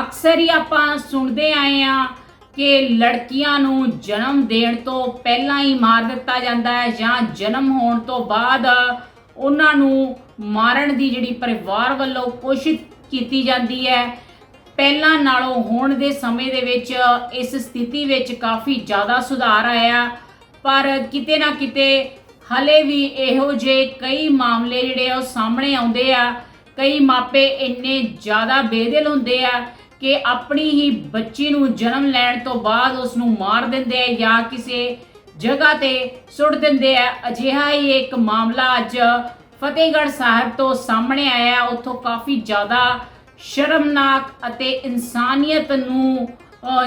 ਅਕਸਰ ਹੀ ਆਪਾਂ ਸੁਣਦੇ ਆਏ ਆ ਕਿ ਲੜਕੀਆਂ ਨੂੰ ਜਨਮ ਦੇਣ ਤੋਂ ਪਹਿਲਾਂ ਹੀ ਮਾਰ ਦਿੱਤਾ ਜਾਂਦਾ ਹੈ ਜਾਂ ਜਨਮ ਹੋਣ ਤੋਂ ਬਾਅਦ ਉਹਨਾਂ ਨੂੰ ਮਾਰਨ ਦੀ ਜਿਹੜੀ ਪਰਿਵਾਰ ਵੱਲੋਂ ਕੋਸ਼ਿਸ਼ ਕੀਤੀ ਜਾਂਦੀ ਹੈ। ਪਹਿਲਾਂ ਨਾਲੋਂ ਹੁਣ ਦੇ ਸਮੇਂ ਦੇ ਵਿੱਚ ਇਸ ਸਥਿਤੀ ਵਿੱਚ ਕਾਫੀ ਜ਼ਿਆਦਾ ਸੁਧਾਰ ਆਇਆ, ਪਰ ਕਿਤੇ ਨਾ ਕਿਤੇ ਹਲੇ ਵੀ ਇਹੋ ਜਿਹੇ ਕਈ ਮਾਮਲੇ ਜਿਹੜੇ ਆ ਉਹ ਸਾਹਮਣੇ ਆਉਂਦੇ ਆ। ਕਈ ਮਾਪੇ ਇੰਨੇ ਜ਼ਿਆਦਾ ਬੇਦਿਲ ਹੁੰਦੇ ਆ ਕਿ ਆਪਣੀ ਹੀ ਬੱਚੀ ਨੂੰ ਜਨਮ ਲੈਣ ਤੋਂ ਬਾਅਦ ਉਸ ਨੂੰ ਮਾਰ ਦਿੰਦੇ ਆ ਜਾਂ ਕਿਸੇ ਜਗ੍ਹਾ ਤੇ ਸੁੱਟ ਦਿੰਦੇ ਆ। ਅਜਿਹਾ ਹੀ ਇੱਕ ਮਾਮਲਾ ਅੱਜ ਫਤਿਹਗੜ੍ਹ ਸਾਹਿਬ ਤੋਂ ਸਾਹਮਣੇ ਆਇਆ। ਉੱਥੋਂ ਕਾਫੀ ਜ਼ਿਆਦਾ ਸ਼ਰਮਨਾਕ ਅਤੇ ਇਨਸਾਨੀਅਤ ਨੂੰ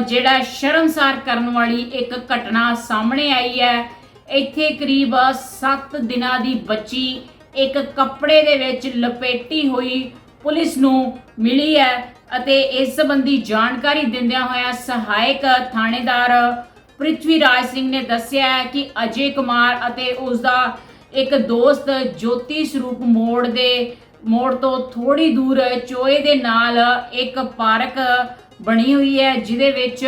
ਜਿਹੜਾ ਸ਼ਰਮਸਾਰ ਕਰਨ ਵਾਲੀ ਇੱਕ ਘਟਨਾ ਸਾਹਮਣੇ ਆਈ ਹੈ। ਇੱਥੇ ਕਰੀਬ 7 ਦਿਨਾਂ ਦੀ ਬੱਚੀ ਇੱਕ ਕੱਪੜੇ ਦੇ ਵਿੱਚ ਲਪੇਟੀ ਹੋਈ ਪੁਲਿਸ ਨੂੰ ਮਿਲੀ ਹੈ। ਅਤੇ ਇਸ ਸੰਬੰਧੀ ਜਾਣਕਾਰੀ ਦਿੰਦਿਆਂ ਹੋਇਆ ਸਹਾਇਕ ਥਾਣੇਦਾਰ ਪ੍ਰਿਥਵੀ ਰਾਜ ਸਿੰਘ ਨੇ ਦੱਸਿਆ ਕਿ ਅਜੇ ਕੁਮਾਰ ਅਤੇ ਉਸ ਦਾ ਇੱਕ ਦੋਸਤ ਜੋਤੀ ਸਰੂਪ ਮੋੜ ਦੇ ਮੋੜ ਤੋਂ ਥੋੜੀ ਦੂਰ ਚੋਏ ਦੇ ਨਾਲ ਇੱਕ ਪਾਰਕ ਬਣੀ ਹੋਈ ਹੈ, ਜਿਹਦੇ ਵਿੱਚ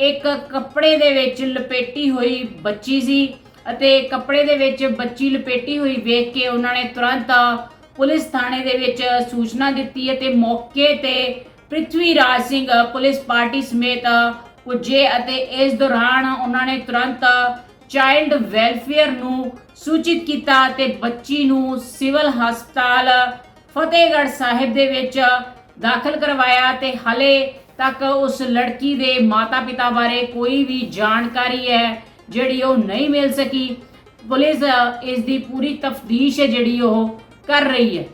ਇੱਕ ਕੱਪੜੇ ਦੇ ਵਿੱਚ ਲਪੇਟੀ ਹੋਈ ਬੱਚੀ ਸੀ ਅਤੇ ਕੱਪੜੇ ਦੇ ਵਿੱਚ ਬੱਚੀ ਲਪੇਟੀ ਹੋਈ ਵੇਖ ਕੇ ਉਹਨਾਂ ਨੇ ਤੁਰੰਤ ਪੁਲਿਸ ਥਾਣੇ ਦੇ ਵਿੱਚ ਸੂਚਨਾ ਦਿੱਤੀ ਅਤੇ ਮੌਕੇ ਤੇ ਪ੍ਰਿਥਵੀ ਰਾਜ ਸਿੰਘ ਪੁਲਿਸ ਪਾਰਟੀ ਸਮੇਤ ਪੁੱਜੇ ਅਤੇ ਇਸ ਦੌਰਾਨ ਉਹਨਾਂ ਨੇ ਤੁਰੰਤ ਚਾਈਲਡ ਵੈਲਫੇਅਰ ਨੂੰ ਸੂਚਿਤ ਕੀਤਾ ਤੇ ਬੱਚੀ ਨੂੰ ਸਿਵਲ ਹਸਪਤਾਲ ਫਤਿਹਗੜ੍ਹ ਸਾਹਿਬ ਦੇ ਵਿੱਚ ਦਾਖਲ ਕਰਵਾਇਆ ਤੇ ਹਲੇ ਤੱਕ ਉਸ ਲੜਕੀ ਦੇ ਮਾਤਾ-ਪਿਤਾ ਬਾਰੇ ਕੋਈ ਵੀ ਜਾਣਕਾਰੀ ਹੈ ਜਿਹੜੀ ਉਹ ਨਹੀਂ ਮਿਲ ਸਕੀ। ਪੁਲਿਸ ਇਸ ਦੀ ਪੂਰੀ ਤਫਤੀਸ਼ ਹੈ ਜਿਹੜੀ ਉਹ ਕਰ ਰਹੀ ਹੈ।